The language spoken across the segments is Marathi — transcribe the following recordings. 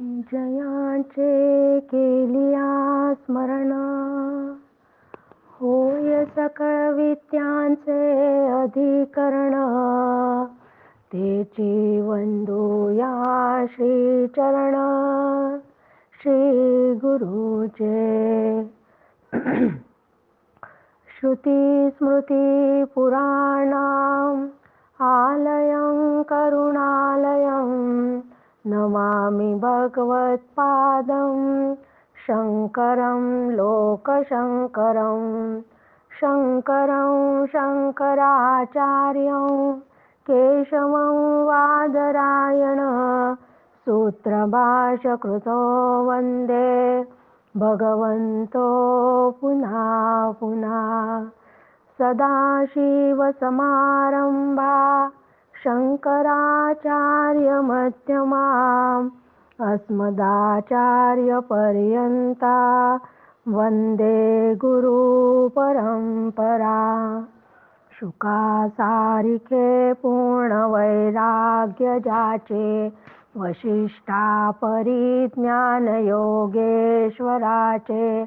जयाचे केलिया स्मरण. होय सकळ विद्यांचे अधिकरण. तेची वंदूया श्री चरण श्री गुरुचे श्रुती स्मृती पुराणाम आलयं करुणालयं. नमामि भगवत्पादं शङ्करं लोकशङ्करं शङ्करं शङ्कराचार्यं केशवं वादरायण सूत्रभाषकृतो वन्दे भगवन्तो पुनः पुनः सदाशिवसमारम्भा शङ्कराचार्यमध्यमाम् अस्मदाचार्यपर्यन्ता वन्दे गुरुपरम्परा। शुकासारिखे पूर्णवैराग्यजाचे वशिष्ठा परिज्ञानयोगेश्वराचे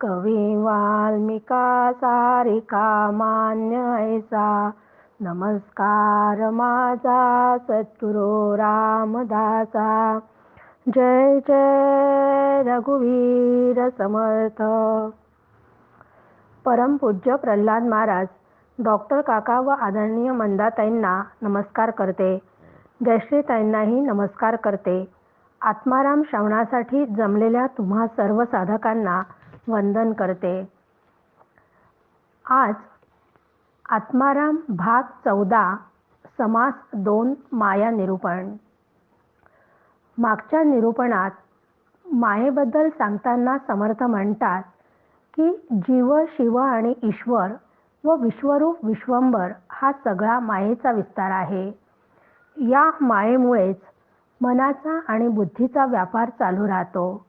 कवी वाल्मिका सारिका मान्य ऐसा नमस्कार माझा सद्गुरु रामदासा. जय जय रघुवीर समर्थ. परमपूज्य प्रल्हाद महाराज डॉक्टर काका व आदरणीय मंदाताईंना नमस्कार करते. जयश्रीताईंनाही नमस्कार करते. आत्माराम श्रवणासाठी जमलेल्या तुम्हा सर्व साधकांना वंदन करते. आज आत्माराम भाग चौदा समास दोन माया निरूपण. मागच्या निरूपणात मायेबद्दल सांगताना समर्थ म्हणतात की जीव शिव आणि ईश्वर व विश्वरूप विश्वंभर हा सगळा मायेचा विस्तार आहे. या मायेमुळेच मनाचा आणि बुद्धीचा व्यापार चालू राहतो.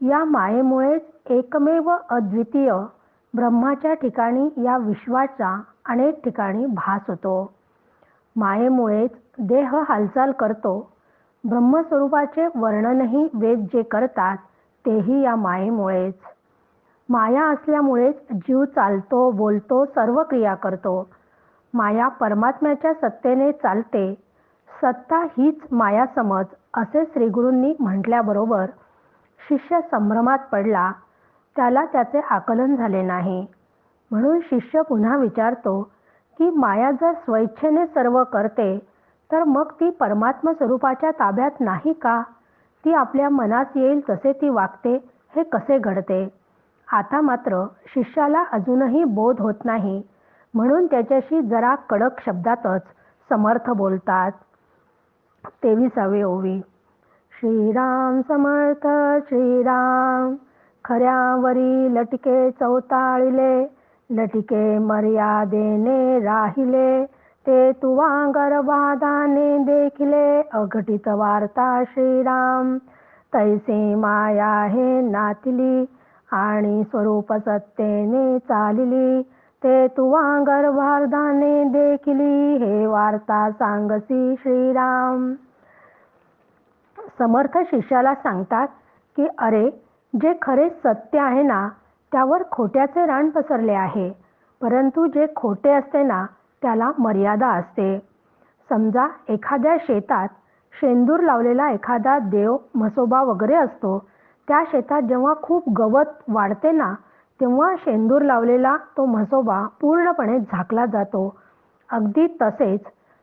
या मायेमुळेच एकमेव अद्वितीय ब्रह्माच्या ठिकाणी या विश्वाचा अनेक ठिकाणी भास होतो. मायेमुळेच देह हालचाल करतो. ब्रह्मस्वरूपाचे वर्णनही वेद जे करतात तेही या मायेमुळेच. माया असल्यामुळेच जीव चालतो बोलतो सर्व क्रिया करतो. माया परमात्म्याच्या सत्तेने चालते. सत्ता हीच माया समज असे श्रीगुरूंनी म्हटल्याबरोबर शिष्य संभ्रमात पडला. त्याला त्याचे आकलन झाले नाही. म्हणून शिष्य पुन्हा विचारतो की माया जर स्वेच्छेने सर्व करते तर मग ती परमात्मा स्वरूपाच्या ताब्यात नाही का? ती आपल्या मनात येईल तसे ती वागते हे कसे घडते? आता मात्र शिष्याला अजूनही बोध होत नाही. म्हणून त्याच्याशी जरा कडक शब्दातच समर्थ बोलतात. तेविसावे ओवी. श्रीराम समर्थ श्रीराम. खऱ्यावरी लटके चौताळिले लटके मर्यादेने राहिले. ते तुवा गर्भादाने देखिले अघटित वार्ता श्रीराम. तैसे माया हे नातली आणि स्वरूप सत्तेने चालिली. ते तुवा गर्भार्धाने देखिली हे वार्ता सांगसी श्रीराम. समर्थ शिष्याला सांगतात की अरे जे खरे सत्य आहे ना त्यावर खोट्याचे रान पसरले आहे. परंतु जे खोटे असते ना त्याला मर्यादा असते. समजा एखाद्या शेतात शेंदूर लावलेला एखादा देव म्हसोबा वगैरे असतो त्या शेतात जेव्हा खूप गवत वाढते ना तेव्हा शेंदूर लावलेला तो म्हसोबा पूर्णपणे झाकला जातो. अगदी तसेच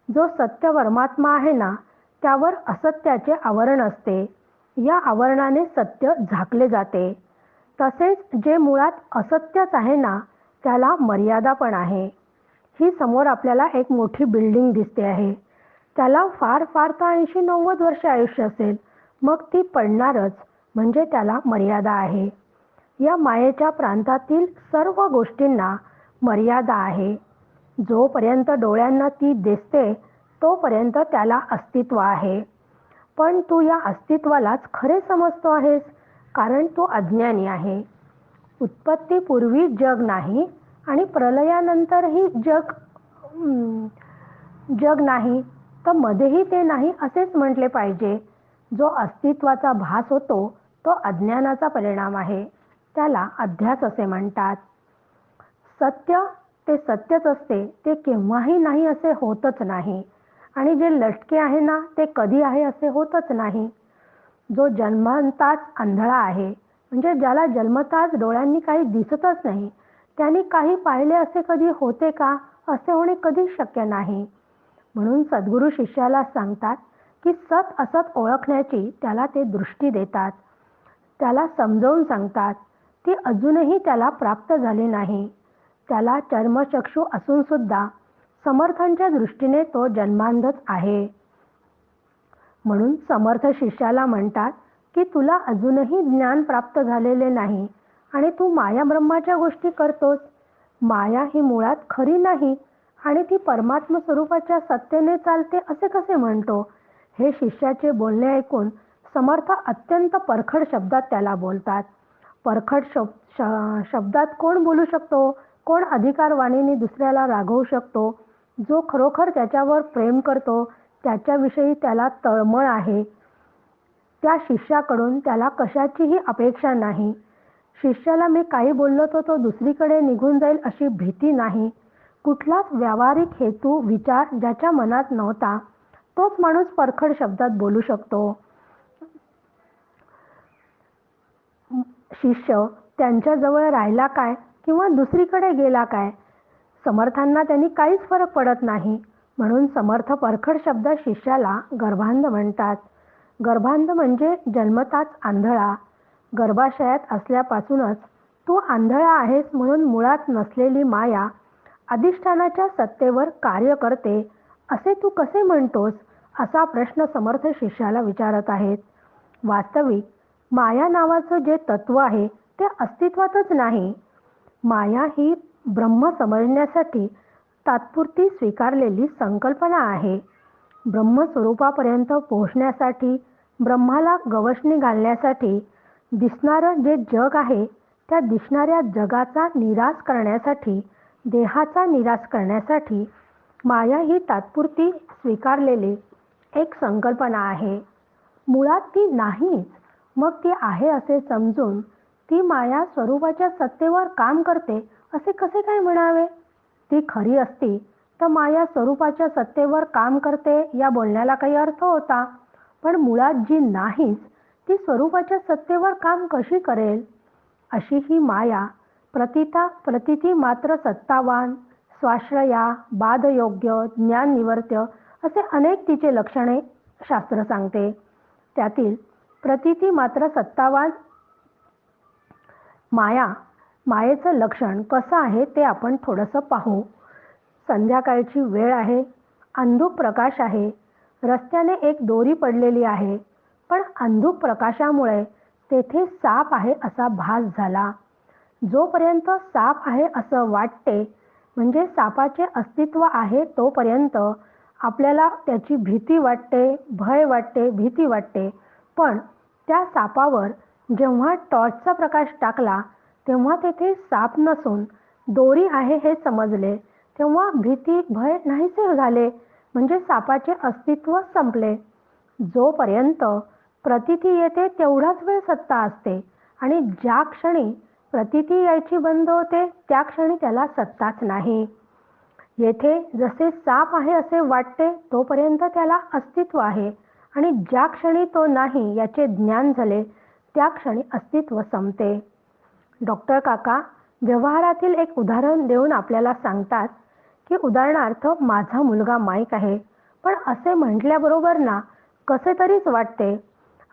जो सत्य परमात्मा आहे ना त्यावर असत्याचे आवरण असते. या आवरणाने सत्य झाकले जाते. तसेच जे मुळात असत्यच आहे ना त्याला मर्यादा पण आहे. ही समोर आपल्याला एक मोठी बिल्डिंग दिसते आहे. त्याला फार फार तर ऐंशी नव्वद वर्ष आयुष्य असेल. मग ती पडणारच म्हणजे त्याला मर्यादा आहे. या मायेच्या प्रांतातील सर्व गोष्टींना मर्यादा आहे. जोपर्यंत डोळ्यांना ती दिसते तोपर्यंत त्याला अस्तित्व आहे. पण तू या अस्तित्वालाच खरे समजतो आहेस कारण तू अज्ञानी आहे. उत्पत्तीपूर्वी जग नाही आणि प्रलयानंतरही जग जग नाही तर मध्येही ते नाही असेच म्हटले पाहिजे. जो अस्तित्वाचा भास होतो तो अज्ञानाचा परिणाम आहे. त्याला अध्यास असे म्हणतात. सत्य ते सत्यच असते ते केव्हाही नाही असे होतच नाही. आणि जे लटके आहे ना ते कधी आहे असे होतच नाही. जो जन्मताच आंधळा आहे म्हणजे ज्याला जन्मताच डोळ्यांनी काही दिसतच नाही त्यांनी काही पाहिले असे कधी होते का असे होणे कधीच शक्य नाही. म्हणून सद्गुरू शिष्याला सांगतात की सत असत ओळखण्याची त्याला ते दृष्टी देतात. त्याला समजावून सांगतात ती अजूनही त्याला प्राप्त झाली नाही. त्याला चर्मचक्षू असून सुद्धा समर्थांच्या दृष्टीने तो जन्मांधच आहे. म्हणून समर्थ शिष्याला म्हणतात की तुला अजूनही ज्ञान प्राप्त झालेले नाही आणि तू माया ब्रह्माच्या गोष्टी करतोस. माया ही मुळात खरी नाही आणि ती परमात्म स्वरूपाच्या सत्तेने चालते असे कसे म्हणतो? हे शिष्याचे बोलणे ऐकून समर्थ अत्यंत परखड शब्दात त्याला बोलतात. परखड शब शब्दात कोण बोलू शकतो? कोण अधिकारवाणीने दुसऱ्याला रागवू शकतो? जो खरोखर त्याच्यावर प्रेम करतो त्याच्याविषयी त्याला तळमळ आहे. त्या शिष्याकडून त्याला कशाचीही अपेक्षा नाही. शिष्याला मी काही बोललो तर तो दुसरीकडे निघून जाईल अशी भीती नाही. कुठलाच व्यावहारिक हेतू विचार ज्याच्या मनात नव्हता तोच माणूस परखड शब्दात बोलू शकतो. शिष्य त्यांच्याजवळ राहिला काय किंवा दुसरीकडे गेला काय? समर्थांना त्यांनी काहीच फरक पडत नाही. म्हणून समर्थ परखड शब्द शिष्याला गर्भांध म्हणतात. गर्भांध म्हणजे जन्मताच आंधळा. गर्भाशयात असल्यापासूनच तू आंधळा आहेस म्हणून मुळात नसलेली माया अधिष्ठानाच्या सत्तेवर कार्य करते असे तू कसे म्हणतोस? असा प्रश्न समर्थ शिष्याला विचारत आहेत. वास्तविक माया नावाचं जे तत्व आहे ते अस्तित्वातच नाही. माया ही ब्रह्म समजण्यासाठी तात्पुरती स्वीकारलेली संकल्पना आहे. ब्रह्मस्वरूपापर्यंत पोहोचण्यासाठी ब्रह्माला गवसणी घालण्यासाठी दिसणारं जे जग आहे त्या दिसणाऱ्या जगाचा निराश करण्यासाठी देहाचा निराश करण्यासाठी माया ही तात्पुरती स्वीकारलेली एक संकल्पना आहे. मुळात ती नाहीच. मग ती आहे असे समजून ती माया स्वरूपाच्या सत्तेवर काम करते असे कसे काय म्हणावे? ती खरी असती तर माया स्वरूपाच्या सत्तेवर काम करते या बोलण्याला काही अर्थ होता. पण मुळात जी नाहीच ती स्वरूपाच्या सत्तेवर काम कशी करेल? अशी ही माया प्रतिता प्रतिती मात्र सत्तावान स्वाश्रया बाधयोग्य ज्ञाननिवर्त्य असे अनेक तिचे लक्षणे शास्त्र सांगते. त्यातील प्रतिती मात्र सत्तावान माया मायेचं लक्षण कसं आहे ते आपण थोडंसं पाहू. संध्याकाळची वेळ आहे अंधूक प्रकाश आहे. रस्त्याने एक दोरी पडलेली आहे पण अंधूक प्रकाशामुळे तेथे साप आहे असा भास झाला. जोपर्यंत साप आहे असं वाटते म्हणजे सापाचे अस्तित्व आहे तोपर्यंत आपल्याला त्याची भीती वाटते भय वाटते भीती वाटते. पण त्या सापावर जेव्हा टॉर्चचा प्रकाश टाकला तेव्हा तेथे साप नसून दोरी आहे हे समजले. तेव्हा भीती भय नाहीसे झाले. म्हणजे सापाचे अस्तित्व संपले. जोपर्यंत प्रतिती येते तेवढाच वेळ सत्ता असते. आणि ज्या क्षणी प्रतिती यायची बंद होते त्या क्षणी त्याला सत्ताच नाही. येथे जसे साप आहे असे वाटते तोपर्यंत त्याला अस्तित्व आहे. आणि ज्या क्षणी तो नाही याचे ज्ञान झाले त्या क्षणी अस्तित्व संपते. डॉक्टर काका व्यवहारातील एक उदाहरण देऊन आपल्याला सांगतात की उदाहरणार्थ माझा मुलगा माईक आहे पण असे म्हटल्याबरोबर ना कसे तरीच वाटते.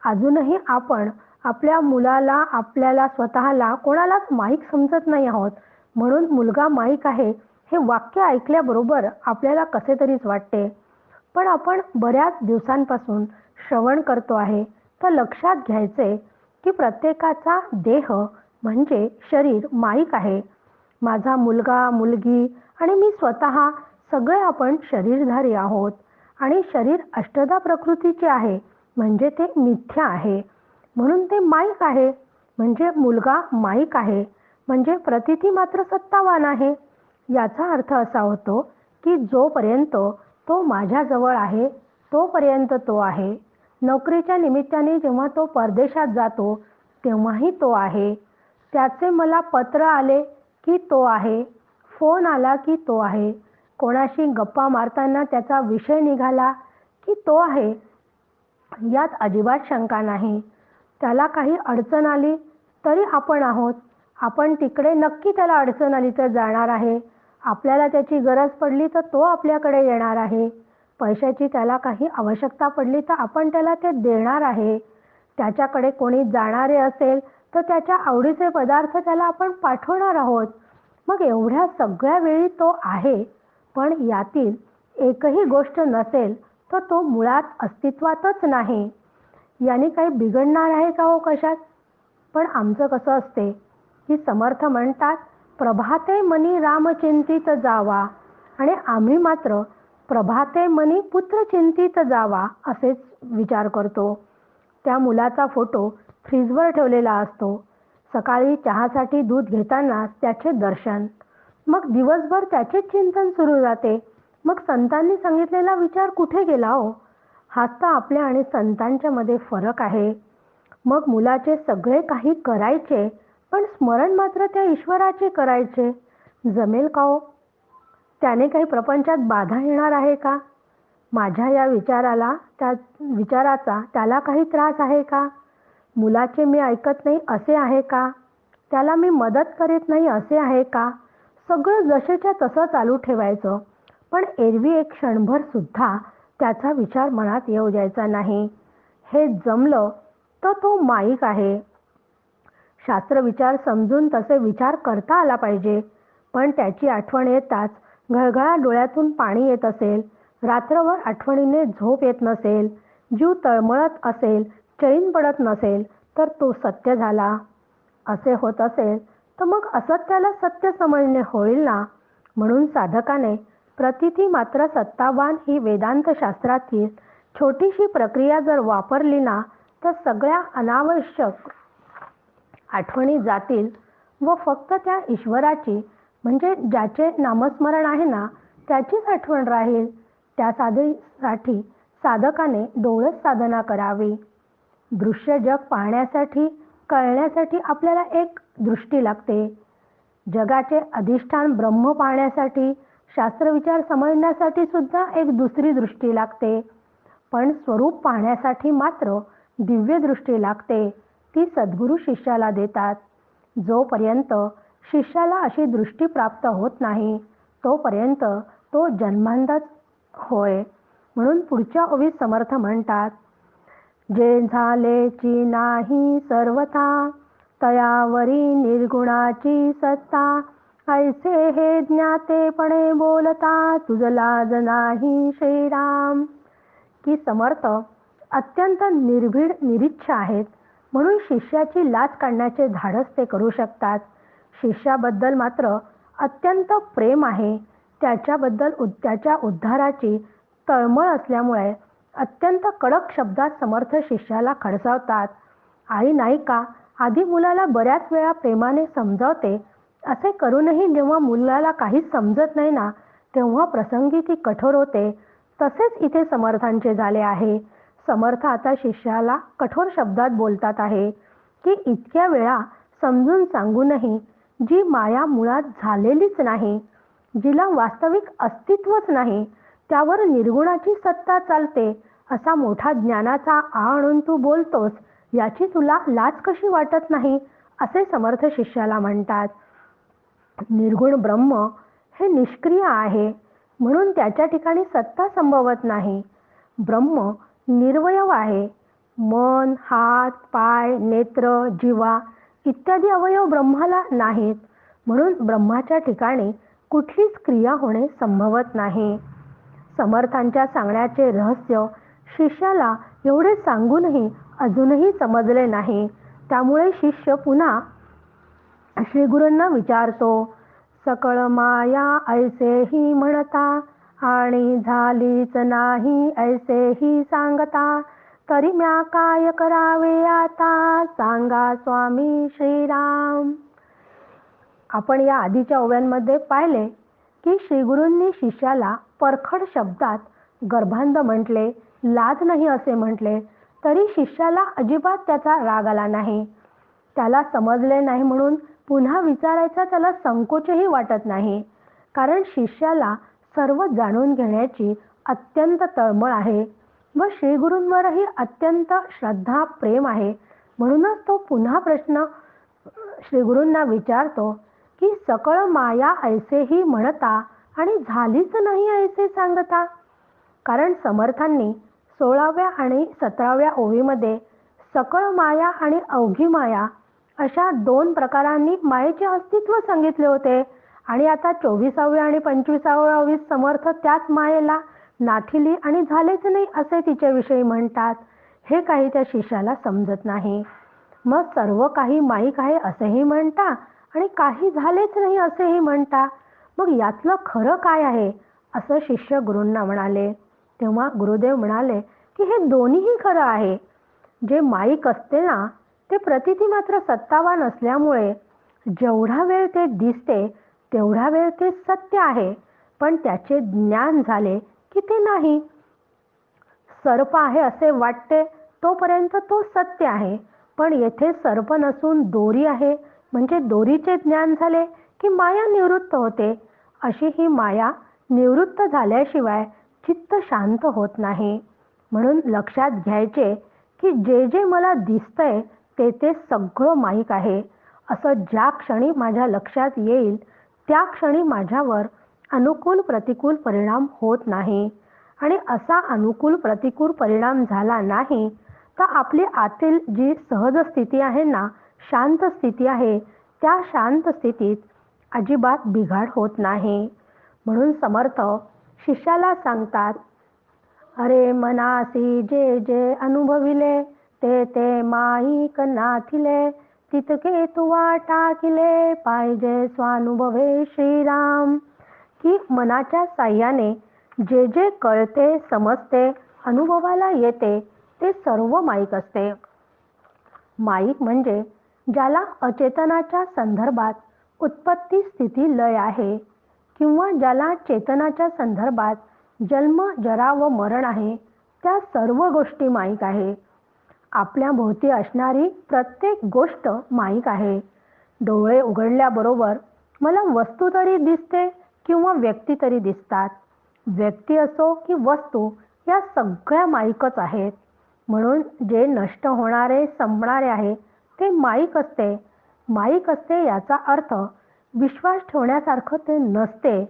अजूनही आपण आपल्या मुलाला आपल्याला स्वतःला कोणालाच माईक समजत नाही आहोत. म्हणून मुलगा माईक आहे हे वाक्य ऐकल्याबरोबर आपल्याला कसे तरीच वाटते. पण आपण बऱ्याच दिवसांपासून श्रवण करतो आहे तर लक्षात घ्यायचे की प्रत्येकाचा देह म्हणजे शरीर माईक आहे. माझा मुलगा मुलगी आणि मी स्वतः सगळे आपण शरीरधारी आहोत. आणि शरीर अष्टदा प्रकृतीचे आहे म्हणजे ते मिथ्या आहे. म्हणून ते माईक आहे म्हणजे मुलगा माईक आहे म्हणजे प्रतिती मात्र सत्तावान आहे. याचा अर्थ असा होतो की जोपर्यंत तो माझ्याजवळ आहे तोपर्यंत तो आहे. नोकरीच्या निमित्ताने जेव्हा तो परदेशात जातो तेव्हाही तो आहे. त्याचे मला पत्र आले की तो आहे. फोन आला की तो आहे. कोणाशी गप्पा मारताना त्याचा विषय निघाला की तो आहे. यात अजिबात शंका नाही. त्याला काही अडचण आली तरी आपण आहोत. आपण तिकडे नक्की त्याला अडचण आली तर जाणार आहे. आपल्याला त्याची गरज पडली तर तो आपल्याकडे येणार आहे. पैशाची त्याला काही आवश्यकता पडली तर आपण त्याला ते देणार आहे. त्याच्याकडे कोणी जाणारे असेल तर त्याच्या आवडीचे पदार्थ त्याला आपण पाठवणार आहोत. मग एवढ्या सगळ्या वेळी तो आहे पण यातील एकही गोष्ट नसेल तर तो मुळात अस्तित्वातच नाही. याने काही बिघडणार आहे का हो कशात? पण आमचं कसं असते? की समर्थ म्हणतात प्रभाते मनी रामचिंतित जावा. आणि आम्ही मात्र प्रभाते मनी पुत्रचिंतित जावा असेच विचार करतो. त्या मुलाचा फोटो फ्रीजवर ठेवलेला असतो. सकाळी चहासाठी दूध घेताना त्याचे दर्शन. मग दिवसभर त्याचेच चिंतन सुरू राहते. मग संतांनी सांगितलेला विचार कुठे गेला हो? हाच तर आपल्या आणि संतांच्या मध्ये फरक आहे. मग मुलाचे सगळे काही करायचे पण स्मरण मात्र त्या ईश्वराचे करायचे. जमेल का हो? त्याने काही प्रपंचात बाधा येणार आहे का? माझ्या या विचाराला त्या विचाराचा त्याला काही त्रास आहे का? मुलाचे मी ऐकत नाही असे आहे का? त्याला मी मदत करीत नाही असे आहे का? सगळं जसेच्या तसं चालू ठेवायचं. पण एरवी एक क्षणभर सुद्धा त्याचा विचार मनात येऊ द्यायचा नाही. हे जमलं तर तो माईक आहे. शास्त्र विचार समजून तसे विचार करता आला पाहिजे. पण त्याची आठवण येताच घळघळा डोळ्यातून पाणी येत असेल. रात्रभर आठवणीने झोप येत नसेल. जीव तळमळत असेल. चैन पडत नसेल तर तो सत्य झाला. असे होत असेल तर मग असत्याला सत्य समजणे होईल ना? म्हणून साधकाने प्रतिथी मात्र सत्तावान ही वेदांत शास्त्रातील छोटीशी प्रक्रिया जर वापरली ना तर सगळ्या अनावश्यक आठवणी जातील व फक्त त्या ईश्वराची म्हणजे ज्याचे नामस्मरण आहे ना त्याचीच आठवण राहील. त्या साधीसाठी साधकाने डोळस साधना करावी. दृश्य जग पाहण्यासाठी कळण्यासाठी आपल्याला एक दृष्टी लागते. जगाचे अधिष्ठान ब्रह्म पाहण्यासाठी शास्त्रविचार समजण्यासाठी सुद्धा एक दुसरी दृष्टी लागते. पण स्वरूप पाहण्यासाठी मात्र दिव्य दृष्टी लागते ती सद्गुरू शिष्याला देतात. जोपर्यंत शिष्याला अशी दृष्टी प्राप्त होत नाही तोपर्यंत तो जन्मांधच होय म्हणून पुढच्या ओवीत समर्थ म्हणतात. जे झालेची नाही सर्वथा तयावरी निर्गुणाची सत्ता. ऐसे हे ज्ञातेपणे बोलता तुझ लाज नाही श्रीराम. की समर्थ अत्यंत निर्भीड निरीच्छ आहेत म्हणून शिष्याची लाच काढण्याचे धाडस ते करू शकतात. शिष्याबद्दल मात्र अत्यंत प्रेम आहे. त्याच्याबद्दल त्याच्या उद्धाराची तळमळ असल्यामुळे अत्यंत कडक शब्दात समर्थ शिष्याला खडसावतात. आई नाही का आधी मुलाला बऱ्याच वेळा प्रेमाने समजावते. असे करूनही जेव्हा मुलाला काहीच समजत नाही ना तेव्हा प्रसंगी ती कठोर होते. तसेच इथे समर्थांचे झाले आहे. समर्थ आता शिष्याला कठोर शब्दात बोलतात आहे की इतक्या वेळा समजून सांगूनही जी माया मुळात झालेलीच नाही जिला वास्तविक अस्तित्वच नाही त्यावर निर्गुणाची सत्ता चालते असा मोठा ज्ञानाचा आ आणून तू बोलतोस याची तुला लाच कशी वाटत नाही असे समर्थ शिष्याला म्हणतात. निर्गुण ब्रह्म हे निष्क्रिय आहे म्हणून त्याच्या ठिकाणी सत्ता संभवत नाही. ब्रह्म निर्वयव आहे मन हात पाय नेत्र जीवा इत्यादी अवयव ब्रह्माला नाहीत म्हणून ब्रह्माच्या ठिकाणी कुठलीच क्रिया होणे संभवत नाही. समर्थांच्या सांगण्याचे रहस्य शिष्याला एवढे सांगूनही अजूनही समजले नाही. त्यामुळे शिष्य पुन्हा श्रीगुरूंना विचारतो सकळ माया ऐसेही म्हणता आणि झालीच नाही ऐसेही सांगता तरी म्या काय करावे आता? सांगा स्वामी श्रीराम. आपण या आधीच्या ओव्यांमध्ये पाहिले की श्रीगुरूंनी शिष्याला परखड शब्दात गर्भांध म्हटले लाज नाही असे म्हटले तरी शिष्याला अजिबात त्याचा राग आला नाही. त्याला समजले नाही म्हणून पुन्हा विचारायचा त्याला संकोचही वाटत नाही कारण शिष्याला सर्व जाणून घेण्याची अत्यंत तळमळ आहे व श्रीगुरूंवरही अत्यंत श्रद्धा प्रेम आहे. म्हणूनच तो पुन्हा प्रश्न श्रीगुरूंना विचारतो की सकळ माया ऐसेही म्हणता आणि झालीच नाही ऐसे सांगता. कारण समर्थांनी सोळाव्या आणि सतराव्या ओवीमध्ये सकळ माया आणि अवघी माया अशा दोन प्रकारांनी मायेचे अस्तित्व सांगितले होते. आणि आता चोवीसाव्या आणि पंचवीसाव्या ओवीत समर्थ त्याच मायेला नाथिली आणि झालेच नाही असे तिच्याविषयी म्हणतात. हे काही त्या शिष्याला समजत नाही. मग सर्व काही माईक आहे असेही म्हणता आणि काही झालेच नाही असेही म्हणता. मग यातलं खरं काय आहे? असं शिष्य गुरूंना म्हणाले. तेव्हा गुरुदेव म्हणाले की हे दोन्हीही खरं आहे. जे माईक असते ना ते प्रतिती मात्र सत्तावान असल्यामुळे जेवढा वेळ ते दिसते तेवढा वेळ ते सत्य आहे. पण त्याचे ज्ञान झाले की ते नाही. सर्प आहे असे वाटते तोपर्यंत तो सत्य आहे. पण येथे सर्प नसून दोरी आहे. म्हणजे दोरीचे ज्ञान झाले की माया निवृत्त होते. अशी ही माया निवृत्त झाल्याशिवाय चित्त शांत होत नाही. म्हणून लक्षात घ्यायचे की जे जे मला दिसतंय ते ते सगळं माईक आहे. असं ज्या क्षणी माझ्या लक्षात येईल त्या क्षणी माझ्यावर अनुकूल प्रतिकूल परिणाम होत नाही. आणि असा अनुकूल प्रतिकूल परिणाम झाला नाही तर आपली आतील जी सहज स्थिती आहे ना शांत स्थिती आहे त्या शांत स्थितीत अजिबात बिघाड होत नाही. म्हणून समर्थ शिष्याला सांगतात अरे मनासी जे जे अनुभविले ते ते माईक नाथिले तितके तुवा टाकिले पाहिजे स्वानुभवे श्रीराम. की मनाच्या साह्याने जे जे कळते समजते अनुभवाला येते ते सर्व माईक असते. माईक म्हणजे ज्याला अचेतनाच्या संदर्भात उत्पत्ती स्थिती लय आहे किंवा ज्याला चेतनाच्या संदर्भात जन्म जरा व मरण आहे त्या सर्व गोष्टी माईक आहे. आपल्या भोवती असणारी प्रत्येक गोष्ट माईक आहे. डोळे उघडल्याबरोबर मला वस्तू तरी दिसते किंवा व्यक्ती तरी दिसतात. व्यक्ती असो की वस्तू या सगळ्या माईकच आहेत. म्हणून जे नष्ट होणारे संपणारे आहे ते माईक असते. माईक असते याचा अर्थ विश्वास ठेवण्यासारखं ते नसते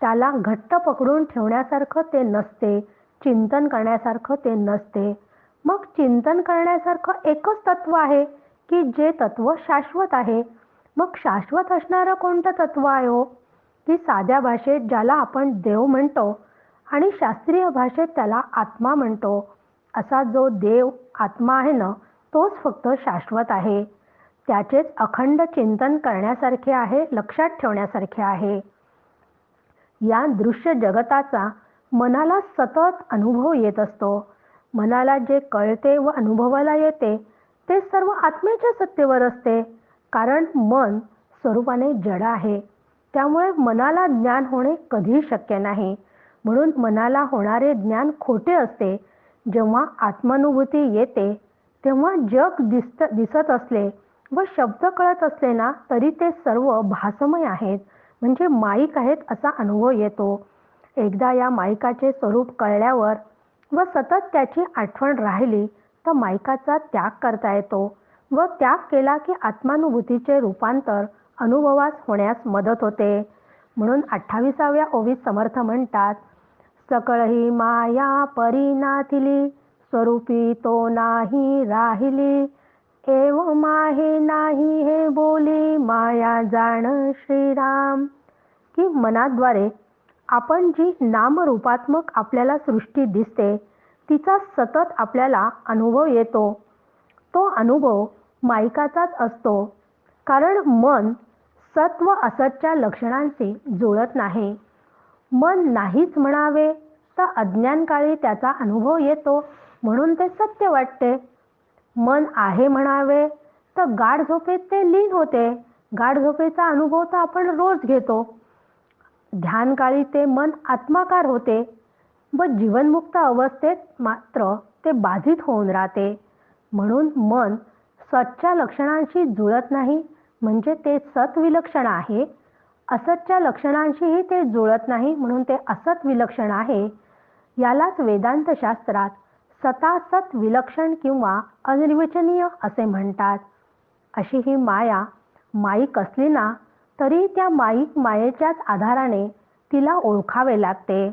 त्याला घट्ट पकडून ठेवण्यासारखं ते नसते चिंतन करण्यासारखं ते नसते. मग चिंतन करण्यासारखं एकच तत्व आहे की जे तत्व शाश्वत आहे. मग शाश्वत असणारं कोणतं तत्व आहे हो? की साध्या भाषेत ज्याला आपण देव म्हणतो आणि शास्त्रीय भाषेत त्याला आत्मा म्हणतो. असा जो देव आत्मा आहे ना तोच फक्त शाश्वत आहे. त्याचेच अखंड चिंतन करण्यासारखे आहे लक्षात ठेवण्यासारखे आहे. या दृश्य जगताचा मनाला सतत अनुभव येत असतो. मनाला जे कळते व अनुभवाला येते ते सर्व आत्म्याच्या सत्तेवर असते. कारण मन स्वरूपाने जड आहे. त्यामुळे मनाला ज्ञान होणे कधीही शक्य नाही. म्हणून मनाला होणारे ज्ञान खोटे असते. जेव्हा आत्मानुभूती येते तेव्हा जग दिसत दिसत असले व शब्द कळत असले ना तरी ते सर्व भासमय आहेत. म्हणजे माईक आहेत असा अनुभव येतो. एकदा या माईकाचे स्वरूप कळल्यावर व सतत त्याची आठवण राहिली तर माईकाचा त्याग करता येतो व त्याग केला की आत्मानुभूतीचे रूपांतर अनुभवास होण्यास मदत होते. म्हणून अठ्ठावीसाव्या ओवीत समर्थ म्हणतात सकळही माया परिनाथिली स्वरूपी तो नाही राहिली. एव माहे नाही हे बोली माया जाण श्रीराम. की मनाद्वारे आपण जी नामरूपात्मक आपल्याला सृष्टी दिसते तिचा सतत आपल्याला अनुभव येतो. तो अनुभव मायकाचाच असतो कारण मन सत्व असतच्या लक्षणांशी जुळत नाही. मन नाहीच म्हणावे तर अज्ञानकाळी त्याचा अनुभव येतो म्हणून ते सत्य वाटते. मन आहे म्हणावे तर गाढ झोपेत ते लीन होते. गाढ झोपेचा अनुभव तर आपण रोज घेतो. ध्यानकाळी ते मन आत्माकार होते. व जीवनमुक्त अवस्थेत मात्र ते बाधित होऊन राहते. म्हणून मन सतच्या लक्षणांशी जुळत नाही म्हणजे ते सत विलक्षण आहे. असतच्या लक्षणांशीही ते जुळत नाही म्हणून ते असत विलक्षण आहे. यालाच वेदांत शास्त्रात सतासत विलक्षण किंवा अनिर्वचनीय असे म्हणतात. अशी ही माया माईक असली ना तरी त्या माईक मायेच्याच आधाराने तिला ओळखावे लागते.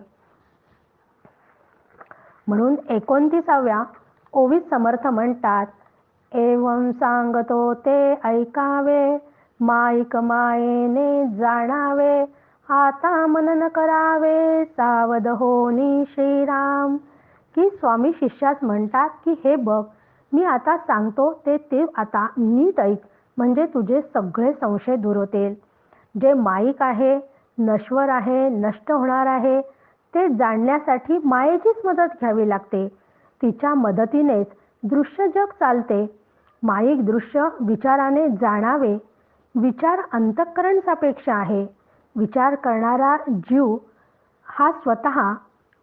म्हणून एकोणतीसाव्या ओवीत समर्थ म्हणतात एवं सांगतो ते ऐकावे माईक मायेने जाणावे आता मनन करावे सावध होनी श्रीराम. की स्वामी शिष्यास म्हणतात की हे बघ मी आता सांगतो ते ते आता नीट ऐक म्हणजे तुझे सगळे संशय दूर होतील. जे माईक आहे नश्वर आहे नष्ट होणार आहे ते जाणण्यासाठी मायेचीच मदत घ्यावी लागते. तिच्या मदतीनेच दृश्य जग चालते. माईक दृश्य विचाराने जाणावे. विचार अंतःकरण सापेक्ष आहे. विचार करणारा जीव हा स्वतः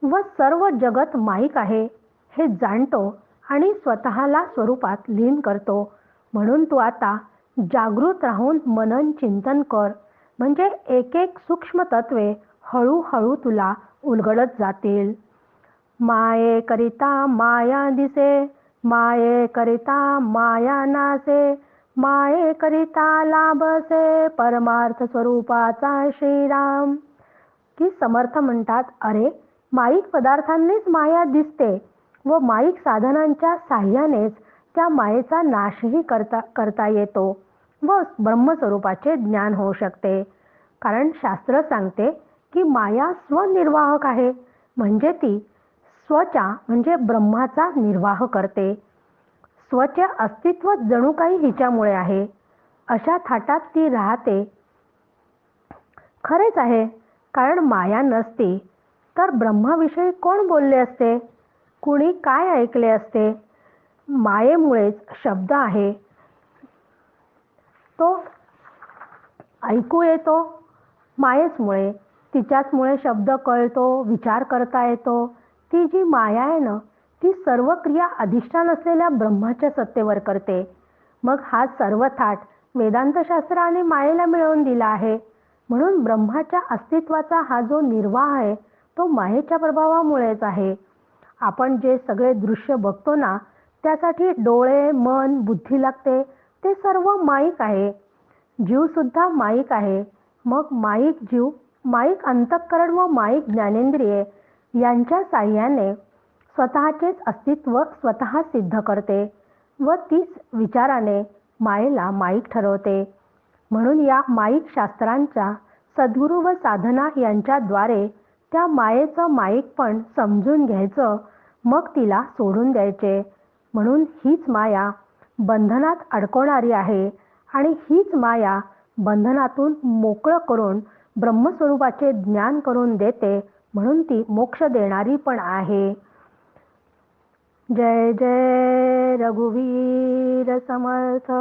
व सर्व जगत माईक आहे. हे जाणतो आणि स्वतःला स्वरूपात लीन करतो. म्हणून तू आता जागृत राहून मनन चिंतन कर. म्हणजे एक एक सूक्ष्म तत्वे हळूहळू तुला उलगडत जातील. माये करिता माया दिसे माये करिता माया नासे माये करिता लाभसे परमार्थ स्वरूपाचा श्रीराम. की समर्थ म्हणतात अरे माईक पदार्थांनीच माया दिसते व माईक साधनांच्या साह्यानेच त्या मायेचा नाशही करता करता येतो व ब्रह्मस्वरूपाचे ज्ञान होऊ शकते. कारण शास्त्र सांगते की माया स्वनिर्वाहक आहे म्हणजे ती स्वच्या म्हणजे ब्रह्माचा निर्वाह करते. स्वचे अस्तित्व जणू काही हिच्यामुळे आहे. अशा थाटात ती राहते. खरेच आहे कारण माया नसती. तर ब्रह्माविषयी कोण बोलले असते? कुणी काय ऐकले असते? मायेमुळेच शब्द आहे. तो ऐकू येतो मायेचमुळे तिच्याचमुळे शब्द कळतो विचार करता येतो. ती जी माया आहे ना ती सर्व क्रिया अधिष्ठान असलेल्या ब्रह्माच्या सत्तेवर करते. मग हा सर्व थाट वेदांतशास्त्राने मायेला मिळवून दिला आहे. म्हणून ब्रह्माच्या अस्तित्वाचा हा जो निर्वाह आहे तो मायेच्या प्रभावामुळेच आहे. आपण जे सगळे दृश्य बघतो ना त्यासाठी डोळे मन बुद्धी लागते. ते सर्व माईक आहे. जीव सुद्धा माईक आहे. मग माईक जीव माईक अंतःकरण व माईक ज्ञानेंद्रिये यांच्या साह्याने स्वतःचेच अस्तित्व स्वतः सिद्ध करते व तीच विचाराने मायेला माईक ठरवते. म्हणून या माईक शास्त्रांच्या सद्गुरू व साधना यांच्याद्वारे त्या मायेचं माईक पण समजून घ्यायचं मग तिला सोडून द्यायचे. म्हणून हीच माया बंधनात अडकवणारी आहे आणि हीच माया बंधनातून मोकळं करून ब्रह्मस्वरूपाचे ज्ञान करून देते म्हणून ती मोक्ष देणारी पण आहे. जय जय रघुवीर समर्थ.